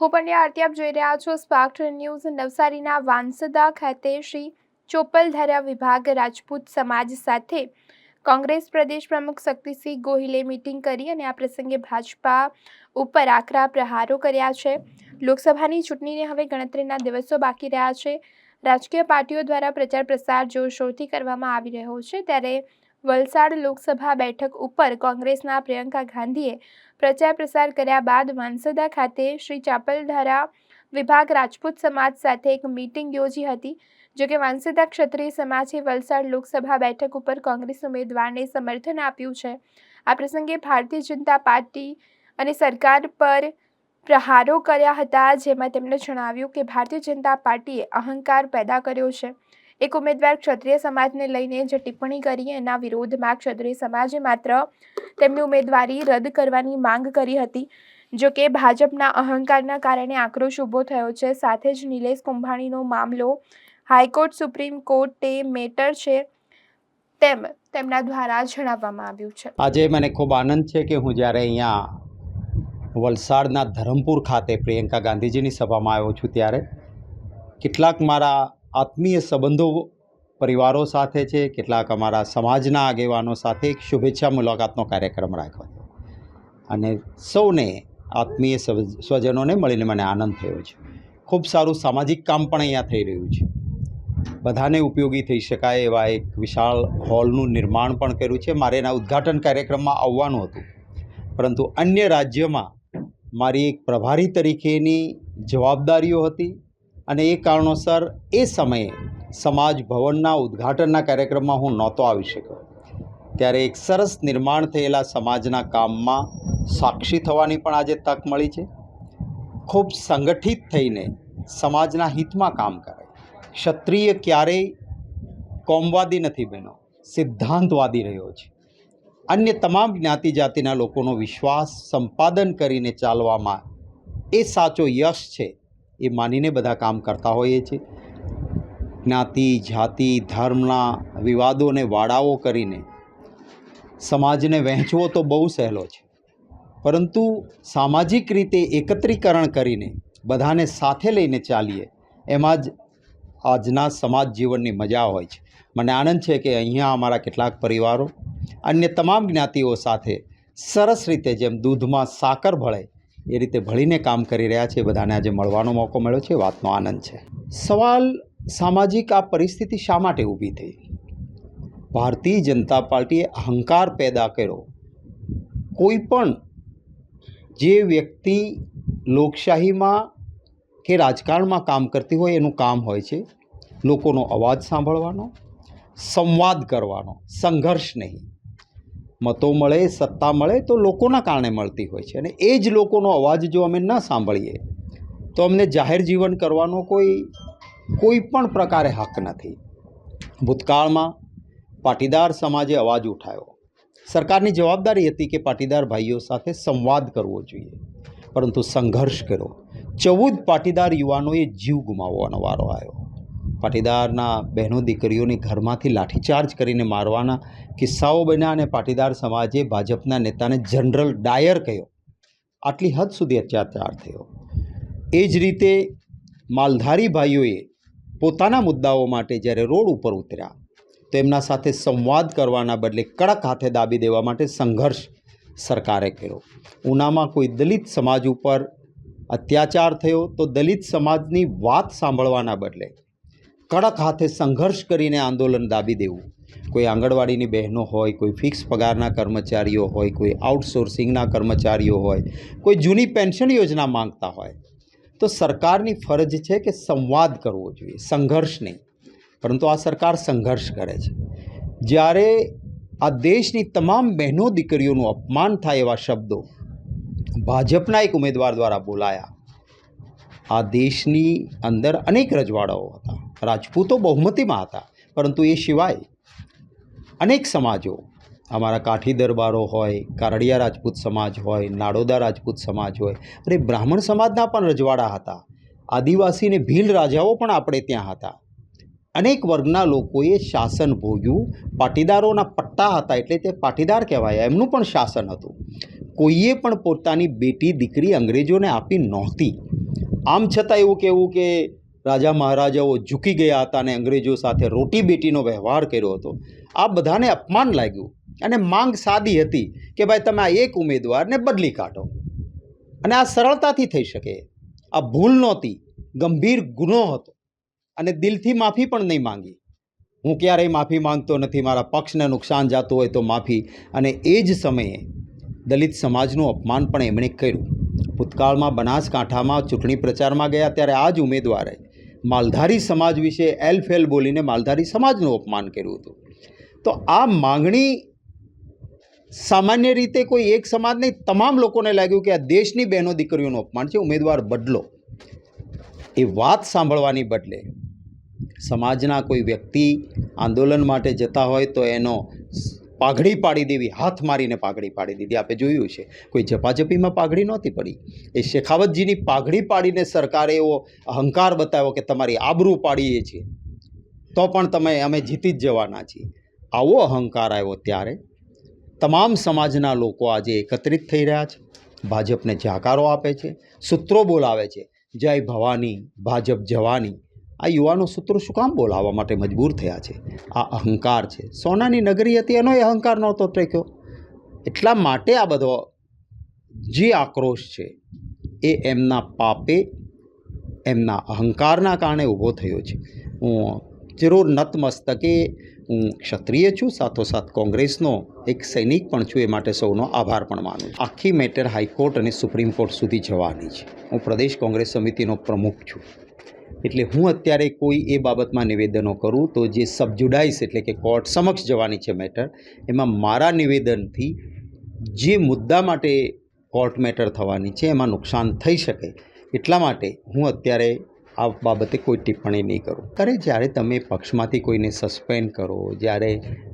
હું પંડ્યા આરતી આપ જોઈ રહ્યા છો સ્પાર્ક ન્યૂઝ નવસારીના વાંસદા ખાતે શ્રી ચોપલધારા વિભાગ રાજપૂત સમાજ સાથે કોંગ્રેસ પ્રદેશ પ્રમુખ શક્તિસિંહ ગોહિલે મીટિંગ કરી અને આ પ્રસંગે ભાજપા ઉપર આકરા પ્રહારો કર્યા છે. લોકસભાની ચૂંટણીને હવે ગણતરીના દિવસો બાકી રહ્યા છે. રાજકીય પાર્ટીઓ દ્વારા પ્રચાર પ્રસાર જોરશોરથી કરવામાં આવી રહ્યો છે. ત્યારે વલસાડ લોકસભા બેઠક ઉપર કોંગ્રેસના પ્રિયંકા ગાંધીએ પ્રચાર પ્રસાર કર્યા બાદ વાંસદા ખાતે શ્રી ચાપલધારા વિભાગ રાજપૂત સમાજ સાથે એક મીટિંગ યોજી હતી, જો કે વાંસદા ક્ષત્રિય સમાજે વલસાડ લોકસભા બેઠક ઉપર કોંગ્રેસ ઉમેદવારને સમર્થન આપ્યું છે. આ પ્રસંગે ભારતીય જનતા પાર્ટી અને સરકાર પર પ્રહારો કર્યા હતા, જેમાં તેમણે જણાવ્યું કે ભારતીય જનતા પાર્ટીએ અહંકાર પેદા કર્યો છે. એક ઉમેદવાર ક્ષત્રિય સમાજને લઈને જે ટિપ્પણી કરી એના વિરોધમાં ક્ષત્રિય સમાજે માત્ર તેમની ઉમેદવારી રદ કરવાની માંગ કરી હતી. જો કે ભાજપના અહંકારના કારણે આક્રોશ ઊભો થયો છે. સાથે જ નિલેશ કુંભાણીનો મામલો હાઈકોર્ટ સુપ્રીમ કોર્ટે મેટર છે તેમ તેમના દ્વારા જણાવવામાં આવ્યું છે. આજે મને ખૂબ આનંદ છે કે હું જ્યારે અહીંયા વલસાડના ધરમપુર ખાતે પ્રિયંકા ગાંધીજીની સભામાં આવ્યો છું ત્યારે, કેટલાક મારા આત્મીય સંબંધો પરિવારો સાથે છે, કેટલાક અમારા સમાજના આગેવાનો સાથે એક શુભેચ્છા મુલાકાતનો કાર્યક્રમ રાખ્યો અને સૌને આત્મીય સ્વ- સ્વજનોને મળીને મને આનંદ થયો છે. ખૂબ સારું સામાજિક કામ પણ અહીંયા થઈ રહ્યું છે. બધાને ઉપયોગી થઈ શકાય એવા એક વિશાળ હોલનું નિર્માણ પણ કર્યું છે. મારે એના ઉદ્ઘાટન કાર્યક્રમમાં આવવાનું હતું. પરંતુ અન્ય રાજ્યમાં મારી એક પ્રભારી તરીકેની જવાબદારીઓ હતી. અને એ કારણોસર એ સમયે સમાજ ભવનના ઉદ્ઘાટનના કાર્યક્રમમાં હું નહોતો આવી શક્યો. ત્યારે એક સરસ નિર્માણ થયેલા સમાજના કામમાં સાક્ષી થવાની પણ આજે તક મળી છે. ખૂબ સંગઠિત થઈને સમાજના હિતમાં કામ કરે. ક્ષત્રિય ક્યારેય કોમવાદી નથી બન્યો, સિદ્ધાંતવાદી રહ્યો છે. અન્ય તમામ જ્ઞાતિ જાતિના લોકોનો વિશ્વાસ સંપાદન કરીને ચાલવામાં એ સાચો યશ છે એ માનીને બધા કામ કરતા હોઈએ છીએ. જ્ઞાતિ, જાતિ, ધર્મના વિવાદોને વાડાઓ કરીને સમાજને વહેંચવો તો બહુ સહેલો છે. પરંતુ સામાજિક રીતે એકત્રીકરણ કરીને બધાને સાથે લઈને ચાલીએ, એમાં જ આજના સમાજ જીવનની મજા હોય છે. મને આનંદ છે કે અહીંયા અમારા કેટલાક પરિવારો, અન્ય તમામ જ્ઞાતિઓ સાથે સરસ રીતે જેમ દૂધમાં સાકર ભળે એ રીતે ભળીને કામ કરી રહ્યા છે. બધાને આજે મળવાનો મોકો મળ્યો છે. વાતનો આનંદ છે. સવાલ, સામાજિક આ પરિસ્થિતિ શા માટે ઊભી થઈ? ભારતીય જનતા પાર્ટીએ અહંકાર પેદા કર્યો. કોઈ પણ જે વ્યક્તિ લોકશાહીમાં કે રાજકારણમાં કામ કરતી હોય એનું કામ હોય છે. લોકોનો અવાજ સાંભળવાનો, સંવાદ કરવાનો, સંઘર્ષ નહીં. મતો મળે, સત્તા મળે તો લોકોના કારણે મળતી હોય છે. અને એ જ લોકોનો અવાજ જો અમે ન સાંભળીએ, તો અમને જાહેર જીવન કરવાનો કોઈ કોઈ પણ પ્રકારે હક નથી. ભૂતકાળમાં પાટીદાર સમાજે અવાજ ઉઠાવ્યો સરકારની જવાબદારી હતી કે પાટીદાર ભાઈઓ સાથે સંવાદ કરવો જોઈએ. પરંતુ સંઘર્ષ કર્યો. ચૌદ પાટીદાર યુવાનોએ જીવ ગુમાવવાનો વારો આવ્યો. પાટીદારના બહેનો દીકરીઓને ઘરમાંથી લાઠીચાર્જ કરીને મારવાના કિસ્સાઓ બન્યા અને પાટીદાર સમાજે ભાજપના નેતાને જનરલ ડાયર કહ્યો. આટલી હદ સુધી અત્યાચાર થયો. એ જ રીતે માલધારી ભાઈઓએ પોતાના મુદ્દાઓ માટે જ્યારે રોડ ઉપર ઉતર્યા, તો એમના સાથે સંવાદ કરવાના બદલે કડક હાથે દાબી દેવા માટે સંઘર્ષ સરકારે કર્યો. ઉનામાં કોઈ દલિત સમાજ ઉપર અત્યાચાર થયો, તો દલિત સમાજની વાત સાંભળવાના બદલે કડક હાથે સંઘર્ષ કરીને આંદોલન દાબી દેવું. કોઈ આંગણવાડીની બહેનો હોય, કોઈ ફિક્સ પગારના કર્મચારીઓ હોય, કોઈ આઉટસોર્સિંગના કર્મચારીઓ હોય, કોઈ જૂની પેન્શન યોજના માંગતા હોય. તો સરકારની ફરજ છે કે સંવાદ કરવો જોઈએ, સંઘર્ષ નહીં. પરંતુ આ સરકાર સંઘર્ષ કરે છે. જ્યારે આ દેશની તમામ બહેનો દીકરીઓનું અપમાન થાય એવા શબ્દો ભાજપના એક ઉમેદવાર દ્વારા બોલાયા. આ દેશની અંદર અનેક રજવાડાઓ હતા. રાજપૂતો બહુમતીમાં હતા. પરંતુ એ સિવાય અનેક સમાજો, અમારા કાઠી દરબારો હોય, કારડિયા રાજપૂત સમાજ હોય, નાડોદા રાજપૂત સમાજ હોય અને બ્રાહ્મણ સમાજના પણ રજવાડા હતા. આદિવાસી અને ભીલ રાજાઓ પણ આપણે ત્યાં હતા. અનેક વર્ગના લોકોએ શાસન ભોગ્યું. પાટીદારોના પટ્ટા હતા એટલે તે પાટીદાર કહેવાય, એમનું પણ શાસન હતું. કોઈએ પણ પોતાની બેટી દીકરી અંગ્રેજોને આપી નહોતી. આમ છતાં એવું કહેવું કે રાજા મહારાજાઓ ઝૂકી ગયા હતા અને અંગ્રેજો સાથે રોટી બેટીનો વ્યવહાર કર્યો હતો. આ બધાને અપમાન લાગ્યું અને માંગ સાદી હતી કે ભાઈ તમે આ એક ઉમેદવારને બદલી કાઢો. અને આ સરળતાથી થઈ શકે. આ ભૂલ નહોતી, ગંભીર ગુનો હતો અને દિલથી માફી પણ નહીં માંગી. હું ક્યારેય માફી માંગતો નથી, મારા પક્ષને નુકસાન જાતું હોય તો માફી. અને એ જ સમયે દલિત સમાજનું અપમાન પણ એમણે કર્યું. ભૂતકાળમાં બનાસકાંઠામાં ચૂંટણી પ્રચારમાં ગયા ત્યારે આ જ ઉમેદવારે માલધારી સમાજ વિશે એલ ફેલ બોલીને માલધારી સમાજનું અપમાન કર્યું હતું. તો આ માંગણી સામાન્ય રીતે કોઈ એક સમાજ નહીં, તમામ લોકોને લાગ્યું કે આ દેશની બહેનો દીકરીઓનું અપમાન છે, ઉમેદવાર બદલો. એ વાત સાંભળવાની બદલે સમાજના કોઈ વ્યક્તિ આંદોલન માટે જતા હોય તો એનો પાઘડી પાડી દેવી, હાથ મારીને પાઘડી પાડી દીધી. આપણે જોયું છે, કોઈ ઝપાઝપીમાં પાઘડી નહોતી પડી. એ શેખાવતજીની પાઘડી પાડીને સરકારે એવો અહંકાર બતાવ્યો કે તમારી આબરૂ પાડીએ છીએ. તો પણ તમે, અમે જીતી જ જવાના છીએ. આવો અહંકાર આવ્યો ત્યારે. તમામ સમાજના લોકો આજે એકત્રિત થઈ રહ્યા છે. ભાજપને જાકારો આપે છે. સૂત્રો બોલાવે છે. જય ભવાની, ભાજપ જવાની. આ યુવાનો સૂત્રો શું કામ બોલાવવા માટે મજબૂર થયા છે? આ અહંકાર છે. સોનાની નગરી હતી, એનો એ અહંકાર નહોતો ટેક્યો. એટલા માટે આ બધો જે આક્રોશ છે, એ એમના પાપે, એમના અહંકારના કારણે ઊભો થયો છે. હું જરૂર નતમસ્તકે હું ક્ષત્રિય છું, સાથોસાથ કોંગ્રેસનો એક સૈનિક પણ છું, એ માટે સૌનો આભાર પણ માનું છું. આખી મેટર હાઈકોર્ટ અને સુપ્રીમ કોર્ટ સુધી જવાની છે. હું પ્રદેશ કોંગ્રેસ સમિતિનો પ્રમુખ છું. એટલે હું અત્યારે કોઈ એ બાબતમાં નિવેદનો કરું તો જે સબજુડાઇસ એટલે કે કોર્ટ સમક્ષ જવાની છે મેટર, એમાં મારા નિવેદનથી જે મુદ્દા માટે કોર્ટ મેટર થવાની છે એમાં નુકસાન થઈ શકે એટલા માટે હું અત્યારે આ બાબતે કોઈ ટિપ્પણી નહીં કરું. ત્યારે જ્યારે તમે પક્ષમાંથી કોઈને સસ્પેન્ડ કરો, જ્યારે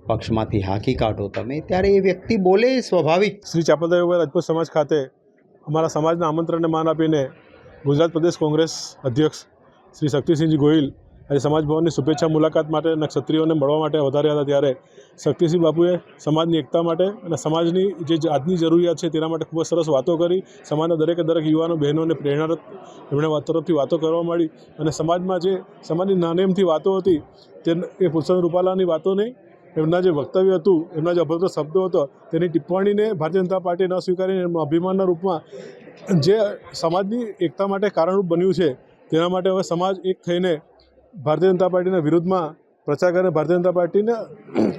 પક્ષમાંથી હાંકી કાઢો તમે, ત્યારે એ વ્યક્તિ બોલે સ્વાભાવિક. શ્રી ચાપલદાઈ રાજપૂત સમાજ ખાતે અમારા સમાજના આમંત્રણને માન આપીને ગુજરાત પ્રદેશ કોંગ્રેસ અધ્યક્ષ શ્રી શક્તિસિંહજી ગોહિલ આજે સમાજ ભવનની શુભેચ્છા મુલાકાત માટે અને ક્ષત્રિયોને મળવા માટે વધાર્યા હતા ત્યારે શક્તિસિંહ બાપુએ સમાજની એકતા માટે અને સમાજની જે આજની જરૂરિયાત છે તેના માટે ખૂબ જ સરસ વાતો કરી. સમાજના દરેકે દરેક યુવાનો, બહેનોને પ્રેરણા એમણે તરફથી વાતો કરવા મળી અને સમાજમાં જે, સમાજની નાનેમથી વાતો હતી તે એ પુરુષોત્તમ રૂપાલાની વાતો નહીં એમના જે વક્તવ્ય હતું, એમના જે અભદ્ર શબ્દો હતો તેની ટિપ્પણીને ભારતીય જનતા પાર્ટીએ ન સ્વીકારીને અભિમાનના રૂપમાં જે સમાજની એકતા માટે કારણરૂપ બન્યું છે તેના માટે હવે સમાજ એક થઈને ભારતીય જનતા પાર્ટીના વિરુદ્ધમાં પ્રચાર કરીને ભારતીય જનતા પાર્ટીને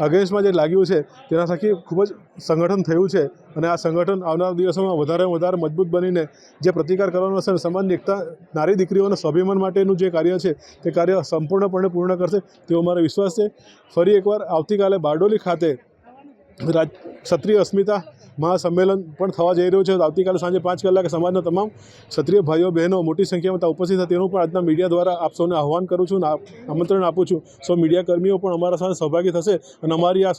અગેન્સ્ટમાં જે લાગ્યું છે, તેના થકી ખૂબ જ સંગઠન થયું છે અને આ સંગઠન આવનારા દિવસોમાં વધારે વધારે મજબૂત બનીને જે પ્રતિકાર કરવાનો હશે અને સમાજની એકતા નારી દીકરીઓના સ્વાભિમાન માટેનું જે કાર્ય છે, તે કાર્ય સંપૂર્ણપણે પૂર્ણ કરશે તેવો મારો વિશ્વાસ છે. ફરી એકવાર આવતીકાલે બારડોલી ખાતે રાજ ક્ષત્રિય અસ્મિતા મહાસંમેલન પણ થવા જઈ રહ્યું છે. આવતીકાલે સાંજે પાંચ કલાકે સમાજના તમામ ક્ષત્રિય ભાઈઓ, બહેનો, મોટી સંખ્યામાં ત્યાં ઉપસ્થિત હતા તેનું પણ આજના મીડિયા દ્વારા આપ સૌને આહવાન કરું છું આમંત્રણ આપું છું. સૌ મીડિયા કર્મીઓ પણ અમારા સાથે સહભાગી થશે અને અમારી આ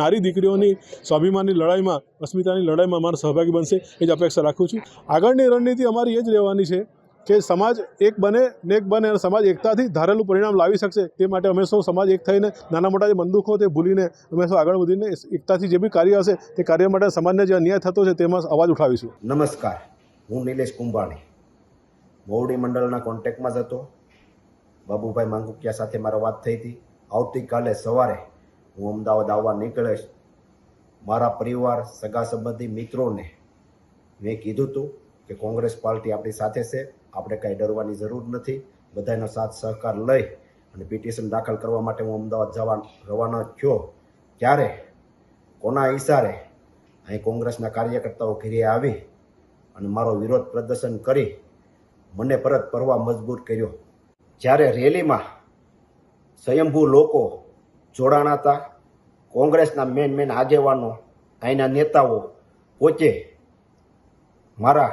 નારી દીકરીઓની સ્વાભિમાનની લડાઈમાં, અસ્મિતાની લડાઈમાં અમારા સહભાગી બનશે. એ જ અપેક્ષા રાખું છું. આગળની રણનીતિ અમારી એ જ રહેવાની છે કે સમાજ એક બને ને એક બને અને સમાજ એકતાથી ધારેલું પરિણામ લાવી શકશે તે માટે અમે સૌ સમાજ એક થઈને નાના મોટા જે બંદૂકો તે ભૂલીને અમે સૌ આગળ વધીને એકતાથી જે બી કાર્ય હશે તે કાર્ય માટે સમાજને જે અન્યાય થતો છે તેમાં અવાજ ઉઠાવીશું. નમસ્કાર. હું નિલેશ કુંભાણી. મોવડી મંડળના કોન્ટેક્ટમાં જ હતો. બાબુભાઈ માંગુકિયા સાથે મારો વાત થઈ હતી. આવતીકાલે સવારે હું અમદાવાદ આવવા નીકળીશ. મારા પરિવાર, સગા સંબંધી મિત્રોને મેં કીધું હતું કે કોંગ્રેસ પાર્ટી આપણી સાથે છે. આપણે કાંઈ ડરવાની જરૂર નથી. બધાનો સાથ સહકાર લઈ અને પિટિશન દાખલ કરવા માટે હું અમદાવાદ જવા રવાના થયો. ત્યારે કોના ઈશારે અહીં કોંગ્રેસના કાર્યકર્તાઓ ઘેરે આવી અને મારો વિરોધ પ્રદર્શન કરી મને પરત ફરવા મજબૂર કર્યો. જ્યારે રેલીમાં સ્વયંભૂ લોકો જોડાણા હતા, કોંગ્રેસના મેન મેન આગેવાનો અહીંના નેતાઓ પોતે મારા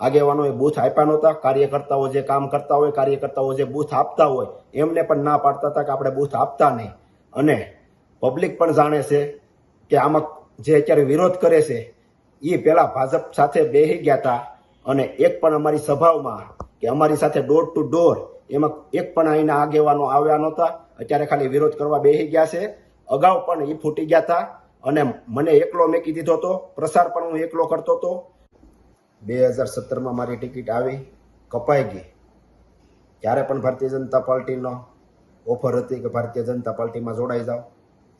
આગેવાનોએ બૂથ આપ્યા નહોતા. કાર્યકર્તાઓ જે કામ કરતા હોય, કાર્યકર્તાઓ જે બૂથ આપતા હોય, એમને પણ ના પાડતા હતા કે આપણે બૂથ આપતા નહીં. અને પબ્લિક પણ જાણે છે કે આમાં જે અત્યારે વિરોધ કરે છે એ પહેલાં ભાજપ સાથે બેસી ગયા હતા અને એક પણ અમારી સભાઓમાં કે અમારી સાથે ડોર ટુ ડોર એમાં એક પણ અહીંના આગેવાનો આવ્યા નહોતા. અત્યારે ખાલી વિરોધ કરવા બેસી ગયા છે. અગાઉ પણ એ ફૂટી ગયા હતા અને મને એકલો મેકી દીધો હતો. પ્રસાર પણ હું એકલો કરતો હતો. બે હજાર સત્તરમાં મારી ટિકિટ આવી, કપાઈ ગઈ. ત્યારે પણ ભારતીય જનતા પાર્ટીનો ઓફર હતી કે ભારતીય જનતા પાર્ટીમાં જોડાઈ જાઓ,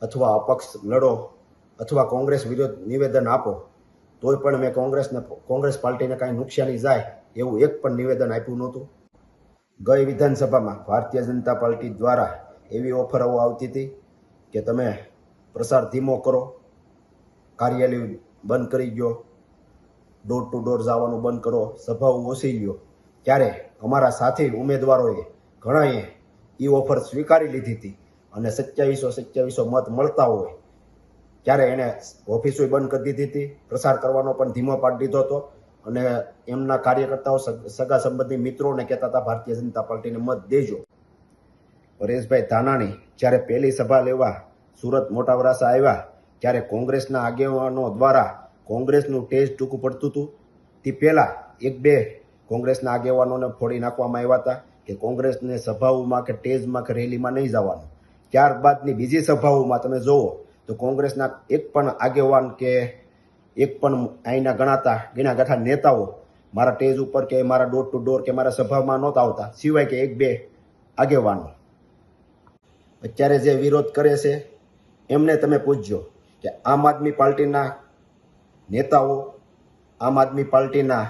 અથવા અપક્ષ લડો, અથવા કોંગ્રેસ વિરુદ્ધ નિવેદન આપો, તોય પણ મેં કોંગ્રેસને, કોંગ્રેસ પાર્ટીને કાંઈ નુકસાની જાય એવું એક પણ નિવેદન આપ્યું નહોતું. ગઈ વિધાનસભામાં ભારતીય જનતા પાર્ટી દ્વારા એવી ઓફરો આવતી હતી કે તમે પ્રસાર ધીમો કરો, કાર્યાલય બંધ કરી ગયો ડોર ટુ ડોર જવાનું બંધ કરો સભાઓ ઓછી ગયો. ત્યારે અમારા સાથી ઉમેદવારોએ ઘણાએ એ ઓફર સ્વીકારી લીધી હતી અને સત્યાવીસો સત્યાવીસો મત મળતા હોય. ત્યારે એણે ઓફિસો બંધ કરી દીધી હતી, પ્રસાર કરવાનો પણ ધીમો પાડી દીધો હતો અને એમના કાર્યકર્તાઓ સગા સંબંધી મિત્રોને કહેતા હતા, ભારતીય જનતા પાર્ટીને મત દેજો. પરેશભાઈ ધાનાણી જ્યારે પહેલી સભા લેવા સુરત મોટા વરાસા આવ્યા, ત્યારે કોંગ્રેસના આગેવાનો દ્વારા કોંગ્રેસનું ટેજ ટૂંકું પડતું હતું. તે પહેલાં એક બે કોંગ્રેસના આગેવાનોને ફોડી નાખવામાં આવ્યા હતા કે કોંગ્રેસને સભાઓમાં કે ટેજમાં કે રેલીમાં નહીં જવાનું. ત્યારબાદની બીજી સભાઓમાં તમે જુઓ તો કોંગ્રેસના એક પણ આગેવાન કે એક પણ અહીંના ગણાતા ગણા ગાંઠા નેતાઓ મારા ટેજ ઉપર કે મારા ડોર ટુ ડોર કે મારા સભામાં નહોતા આવતા. સિવાય કે એક બે આગેવાનો. અત્યારે જે વિરોધ કરે છે, એમને તમે પૂછજો કે આમ આદમી પાર્ટીના નેતાઓ આમ આદમી પાર્ટીના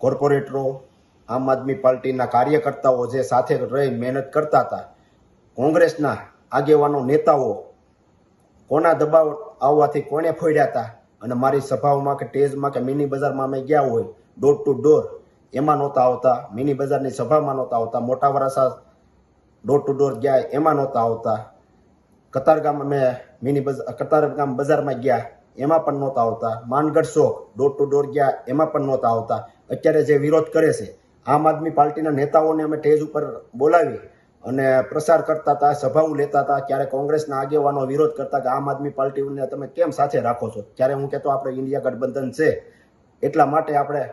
કોર્પોરેટરો, આમ આદમી પાર્ટીના કાર્યકર્તાઓ જે સાથે રહી મહેનત કરતા હતા, કોંગ્રેસના આગેવાનો નેતાઓ કોના દબાવ આવવાથી કોને ફોડ્યા હતા? અને મારી સભાઓમાં કે ટેજમાં કે મિની બજારમાં અમે ગયા હોય, ડોર ટુ ડોર, એમાં નહોતા આવતા. મિની બજારની સભામાં નહોતા આવતા. મોટા વરાસા ડોર ટુ ડોર ગયા, એમાં નહોતા આવતા. કતારગામ અમે મિની બજાર કતારગામ બજારમાં ગયા. એમાં પણ નહોતા આવતા. માનગઢ શોખ ડોર ટુ ડોર ગયા, એમાં પણ નહોતા આવતા. અત્યારે જે વિરોધ કરે છે, આમ આદમી પાર્ટીના નેતાઓને અમે ટેજ ઉપર બોલાવી અને પ્રસાર કરતા હતા, સભાઓ લેતા હતા. ત્યારે કોંગ્રેસના આગેવાનો વિરોધ કરતા કે આમ આદમી પાર્ટીને તમે કેમ સાથે રાખો છો? ત્યારે હું કહેતો આપણે ઇન્ડિયા ગઠબંધન છે, એટલા માટે આપણે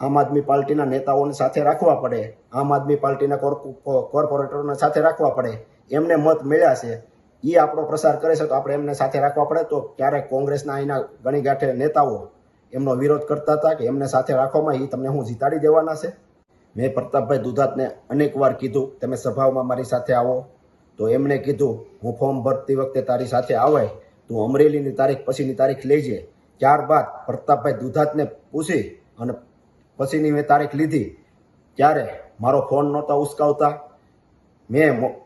આમ આદમી પાર્ટીના નેતાઓને સાથે રાખવા પડે. આમ આદમી પાર્ટીના કોર્પો- કોર્પોરેટરોને સાથે રાખવા પડે. એમને મત મળ્યા છે. એ આપણો પ્રસાર કરે છે તો આપણે એમને સાથે રાખવા પડે. તો ક્યારેક કોંગ્રેસના અહીંના ગણી ગાંઠે નેતાઓ એમનો વિરોધ કરતા હતા કે એમને સાથે રાખવામાં એ તમને હું જીતાડી દેવાના છે. મેં પ્રતાપભાઈ દુધાતને અનેક વાર કીધું, તમે સભાઓમાં મારી સાથે આવો. તો એમણે કીધું, હું ફોર્મ ભરતી વખતે તારી સાથે આવે તું અમરેલીની તારીખ પછીની તારીખ લેજે ત્યારબાદ પ્રતાપભાઈ દુધાતને પૂછી, અને પછીની મેં તારીખ લીધી. ત્યારે મારો ફોન નહોતા ઉસકાવતા. મો-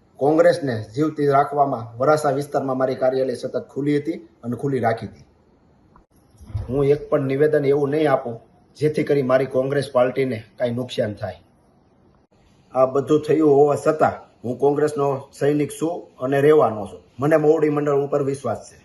કોંગ્રેસને જીવતી રાખવામાં વરાસા વિસ્તારમાં મારી કાર્યાલય સતત ખુલ્લી હતી અને ખુલ્લી રાખી હતી. હું એક પણ નિવેદન એવું નહીં આપું, જેથી કરી મારી કોંગ્રેસ પાર્ટીને કાંઈ નુકસાન થાય. આ બધું થયું હોવા છતાં હું કોંગ્રેસનો સૈનિક છું અને રહેવાનો છું. મને મોવડી મંડળ ઉપર વિશ્વાસ છે.